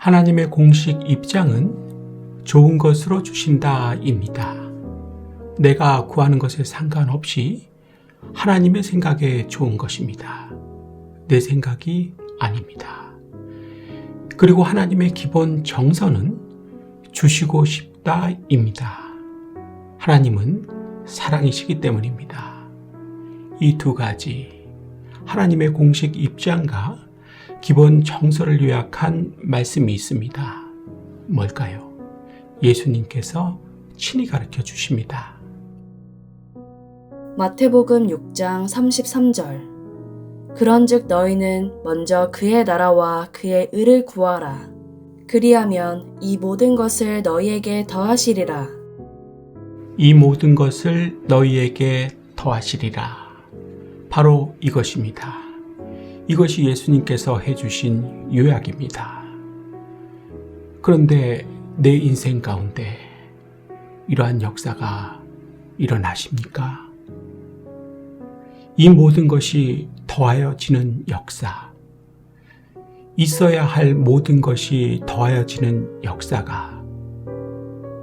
하나님의 공식 입장은 좋은 것으로 주신다입니다. 내가 구하는 것에 상관없이 하나님의 생각에 좋은 것입니다. 내 생각이 아닙니다. 그리고 하나님의 기본 정서는 주시고 싶다입니다. 하나님은 사랑이시기 때문입니다. 이 두 가지, 하나님의 공식 입장과 기본 정서를 요약한 말씀이 있습니다. 뭘까요? 예수님께서 친히 가르쳐 주십니다. 마태복음 6장 33절 그런즉 너희는 먼저 그의 나라와 그의 의를 구하라 그리하면 이 모든 것을 너희에게 더하시리라 이 모든 것을 너희에게 더하시리라. 바로 이것입니다. 이것이 예수님께서 해주신 요약입니다. 그런데 내 인생 가운데 이러한 역사가 일어나십니까? 이 모든 것이 더하여지는 역사, 있어야 할 모든 것이 더하여지는 역사가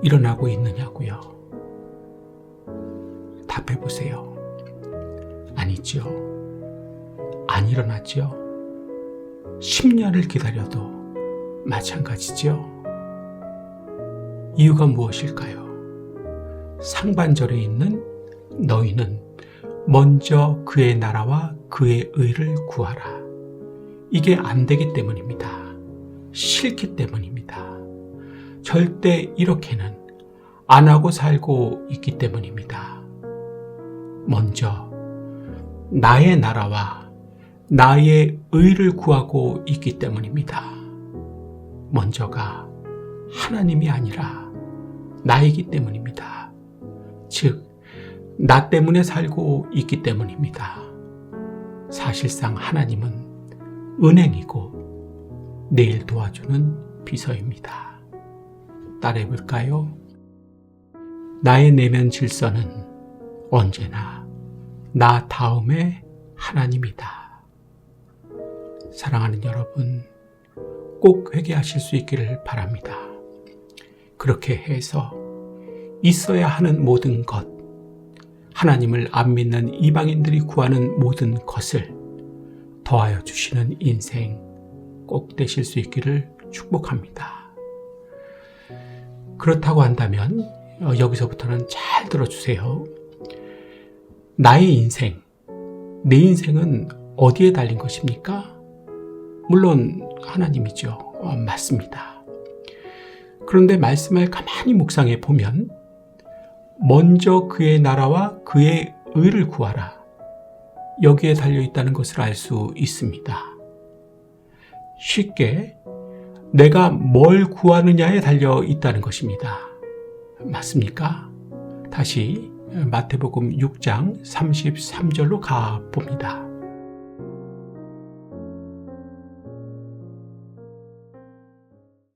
일어나고 있느냐고요. 답해 보세요. 아니죠. 안 일어났죠. 10년을 기다려도 마찬가지죠. 이유가 무엇일까요? 상반절에 있는 너희는 먼저 그의 나라와 그의 의를 구하라. 이게 안 되기 때문입니다. 싫기 때문입니다. 절대 이렇게는 안 하고 살고 있기 때문입니다. 먼저 나의 나라와 나의 의를 구하고 있기 때문입니다. 먼저가 하나님이 아니라 나이기 때문입니다. 즉, 나 때문에 살고 있기 때문입니다. 사실상 하나님은 은행이고 내일 도와주는 비서입니다. 따라해 볼까요? 나의 내면 질서는 언제나 나 다음에 하나님이다. 사랑하는 여러분, 꼭 회개하실 수 있기를 바랍니다. 그렇게 해서 있어야 하는 모든 것, 하나님을 안 믿는 이방인들이 구하는 모든 것을 더하여 주시는 인생 꼭 되실 수 있기를 축복합니다. 그렇다고 한다면 어, 여기서부터는 잘 들어주세요. 나의 인생, 내 인생은 어디에 달린 것입니까? 물론 하나님이죠. 어, 맞습니다. 그런데 말씀을 가만히 묵상해 보면 먼저 그의 나라와 그의 의를 구하라. 여기에 달려 있다는 것을 알 수 있습니다. 쉽게 내가 뭘 구하느냐에 달려 있다는 것입니다. 맞습니까? 다시 마태복음 6장 33절로 가 봅니다.